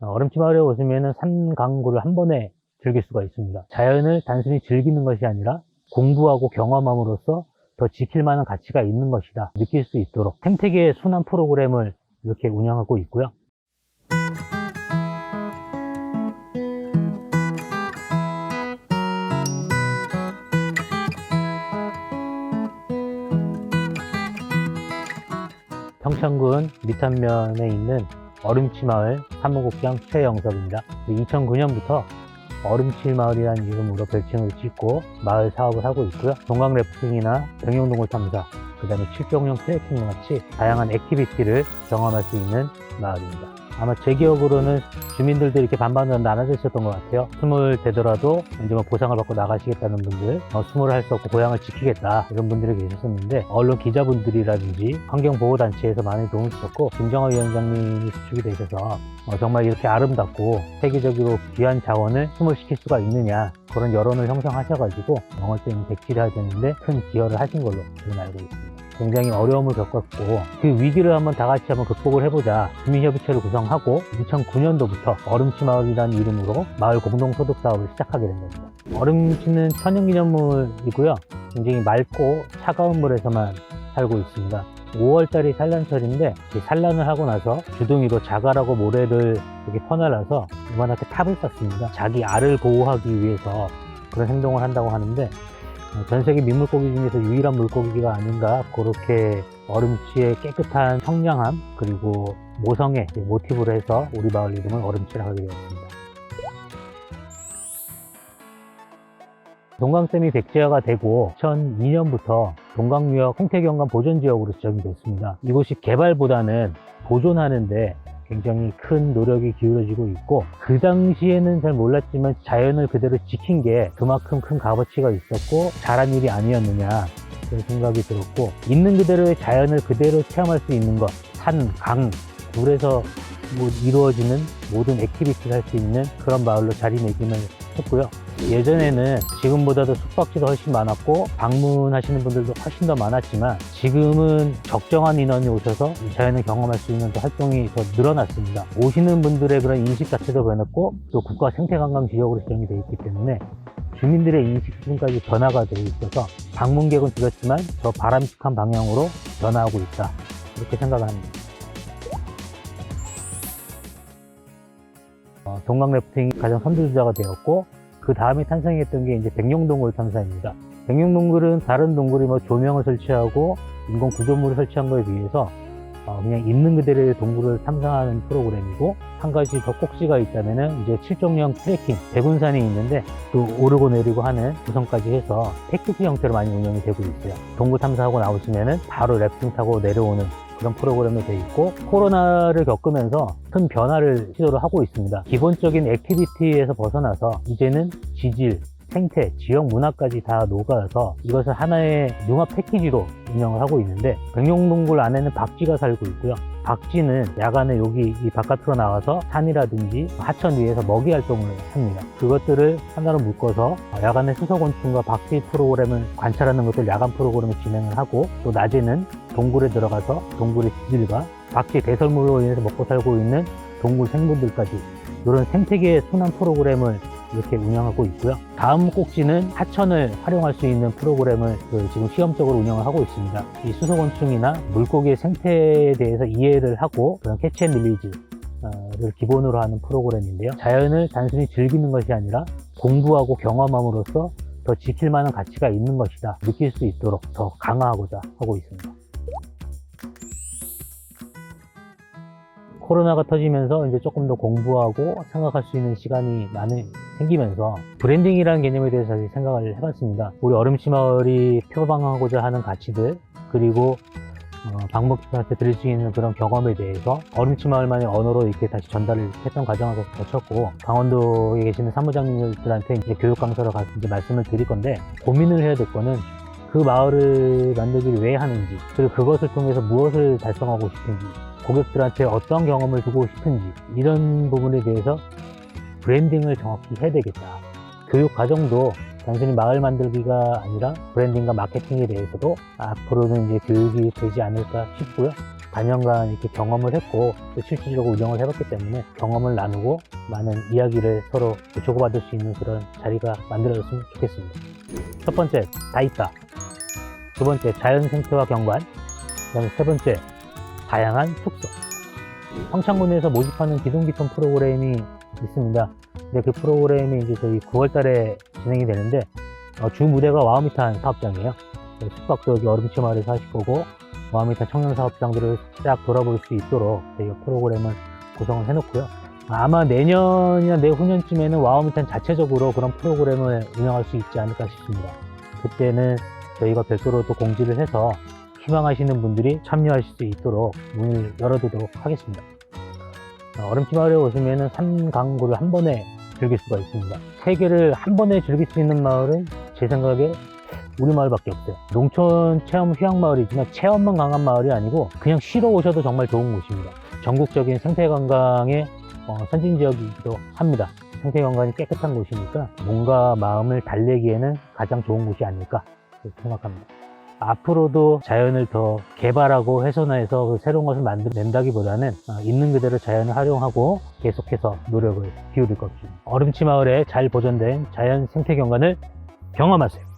어, 얼음치 마을에 오시면은 산강구를 한 번에 즐길 수가 있습니다. 자연을 단순히 즐기는 것이 아니라 공부하고 경험함으로써 더 지킬 만한 가치가 있는 것이다. 느낄 수 있도록 생태계의 순환 프로그램을 이렇게 운영하고 있고요. 평창군 미탄면에 있는 얼음치 마을 사무국장 최영석입니다. 2009년부터 얼음치 마을이라는 이름으로 별칭을 짓고 마을 사업을 하고 있고요. 동강 래프팅이나 병영동굴 탐사, 그 다음에 칠종령 트레킹 같이 다양한 액티비티를 경험할 수 있는 마을입니다. 아마 제 기억으로는 주민들도 이렇게 반반으로 나눠져 있었던 것 같아요. 스물 되더라도 이제 뭐 보상을 받고 나가시겠다는 분들, 어, 스물을 할 수 없고 고향을 지키겠다 이런 분들이 계셨었는데 언론 기자분들이라든지 환경보호단체에서 많이 도움을 주셨고 김정화 위원장님이 수축이 되셔서 어, 정말 이렇게 아름답고 세계적으로 귀한 자원을 숨을시킬 수가 있느냐 그런 여론을 형성하셔가지고 영월댐 백지를 하셨는데 큰 기여를 하신 걸로 저는 알고 있습니다. 굉장히 어려움을 겪었고 그 위기를 한번 다 같이 한번 극복을 해보자 주민협의체를 구성하고 2009년도부터 얼음치 마을이라는 이름으로 마을 공동소득 사업을 시작하게 된 겁니다. 얼음치는 천연기념물이고요. 굉장히 맑고 차가운 물에서만 살고 있습니다. 5월달이 산란철인데 이 산란을 하고 나서 주둥이로 자갈하고 모래를 이렇게 퍼날라서 이만하게 탑을 쌓습니다. 자기 알을 보호하기 위해서 그런 행동을 한다고 하는데 어, 전 세계 민물고기 중에서 유일한 물고기가 아닌가 그렇게 얼음치의 깨끗한 청량함 그리고 모성의 모티브로 해서 우리 마을 이름을 얼음치라 하게 되었습니다. 동강댐이 백지화가 되고 2002년부터 동강유역 생태경관 보존지역으로 지정이 됐습니다. 이곳이 개발보다는 보존하는데 굉장히 큰 노력이 기울어지고 있고 그 당시에는 잘 몰랐지만 자연을 그대로 지킨 게 그만큼 큰 값어치가 있었고 잘한 일이 아니었느냐 그런 생각이 들었고 있는 그대로의 자연을 그대로 체험할 수 있는 것 산, 강, 물에서 뭐 이루어지는 모든 액티비티를 할 수 있는 그런 마을로 자리매김을 했고요. 예전에는 지금보다도 숙박지가 훨씬 많았고 방문하시는 분들도 훨씬 더 많았지만 지금은 적정한 인원이 오셔서 이 자연을 경험할 수 있는 또 활동이 더 늘어났습니다. 오시는 분들의 그런 인식 자체도 변했고 또 국가 생태관광 지역으로 지정이 되어 있기 때문에 주민들의 인식 수준까지 변화가 되어 있어서 방문객은 줄었지만 더 바람직한 방향으로 변화하고 있다. 이렇게 생각을 합니다. 어, 동강 래프팅이 가장 선두주자가 되었고 그 다음에 탄생했던 게 이제 백령동굴 탐사입니다. 백령동굴은 다른 동굴이 뭐 조명을 설치하고 인공 구조물을 설치한 거에 비해서 어, 그냥 있는 그대로의 동굴을 탐사하는 프로그램이고 한 가지 더 꼭지가 있다면은 이제 칠종령 트레킹 백운산이 있는데 또 오르고 내리고 하는 구성까지 해서 패키지 형태로 많이 운영이 되고 있어요. 동굴 탐사하고 나오시면은 바로 래프팅 타고 내려오는 그런 프로그램이 돼 있고 코로나를 겪으면서 큰 변화를 시도를 하고 있습니다. 기본적인 액티비티에서 벗어나서 이제는 지질, 생태, 지역 문화까지 다 녹아서 이것을 하나의 융합 패키지로 운영을 하고 있는데 백룡동굴 안에는 박쥐가 살고 있고요. 박쥐는 야간에 여기 이 바깥으로 나와서 산이라든지 하천 위에서 먹이 활동을 합니다. 그것들을 하나로 묶어서 야간에 수소곤충과 박쥐 프로그램을 관찰하는 것들 야간 프로그램을 진행을 하고 또 낮에는 동굴에 들어가서 동굴의 지질과 박쥐 배설물로 인해서 먹고 살고 있는 동굴 생물들까지 이런 생태계 순환 프로그램을 이렇게 운영하고 있고요. 다음 꼭지는 하천을 활용할 수 있는 프로그램을 그 지금 시험적으로 운영을 하고 있습니다. 이 수소곤충이나 물고기의 생태에 대해서 이해를 하고 그런 캐치 앤 릴리즈 를 기본으로 하는 프로그램인데요. 자연을 단순히 즐기는 것이 아니라 공부하고 경험함으로써 더 지킬 만한 가치가 있는 것이다. 느낄 수 있도록 더 강화하고자 하고 있습니다. 코로나가 터지면서 이제 조금 더 공부하고 생각할 수 있는 시간이 많이 생기면서 브랜딩이라는 개념에 대해서 생각을 해봤습니다. 우리 얼음치 마을이 표방하고자 하는 가치들 그리고 어, 방문객한테 드릴 수 있는 그런 경험에 대해서 얼음치 마을만의 언어로 이렇게 다시 전달을 했던 과정을 거쳤고 강원도에 계시는 사무장님들한테 이제 교육 강사로 가서 이제 말씀을 드릴 건데 고민을 해야 될 거는 그 마을을 만들기를 왜 하는지 그리고 그것을 통해서 무엇을 달성하고 싶은지 고객들한테 어떤 경험을 주고 싶은지 이런 부분에 대해서 브랜딩을 정확히 해야 되겠다. 교육 과정도 단순히 마을 만들기가 아니라 브랜딩과 마케팅에 대해서도 앞으로는 이제 교육이 되지 않을까 싶고요. 4년간 이렇게 경험을 했고 또 실질적으로 운영을 해봤기 때문에 경험을 나누고 많은 이야기를 서로 주고받을 수 있는 그런 자리가 만들어졌으면 좋겠습니다. 첫 번째, 다 있다. 두 번째, 자연 생태와 경관. 그 다음에 세 번째, 다양한 숙소. 성창군에서 모집하는 기동기통 프로그램이 있습니다. 근데 그 프로그램이 이제 저희 9월 달에 진행이 되는데, 어, 주 무대가 와우미탄 사업장이에요. 네, 숙박도 여기 얼음치 마을에서 하실 거고, 와우미탄 청년 사업장들을 쫙 돌아볼 수 있도록 저희가 프로그램을 구성을 해놓고요. 아마 내년이나 내후년쯤에는 와우미탄 자체적으로 그런 프로그램을 운영할 수 있지 않을까 싶습니다. 그때는 저희가 별도로 또 공지를 해서 희망하시는 분들이 참여하실 수 있도록 문을 열어두도록 하겠습니다. 어, 얼음치 마을에 오시면은 산강구를 한 번에 즐길 수가 있습니다. 세 개를 한 번에 즐길 수 있는 마을은 제 생각에 우리 마을밖에 없어요. 농촌 체험 휴양 마을이지만 체험만 강한 마을이 아니고 그냥 쉬러 오셔도 정말 좋은 곳입니다. 전국적인 생태 관광의 어, 선진 지역이기도 합니다. 생태 관광이 깨끗한 곳이니까 몸과 마음을 달래기에는 가장 좋은 곳이 아닐까 생각합니다. 앞으로도 자연을 더 개발하고 훼손해서 그 새로운 것을 만들어낸다기보다는 어, 있는 그대로 자연을 활용하고 계속해서 노력을 기울일 것 같습니다. 얼음치 마을에 잘 보존된 자연 생태 경관을 경험하세요.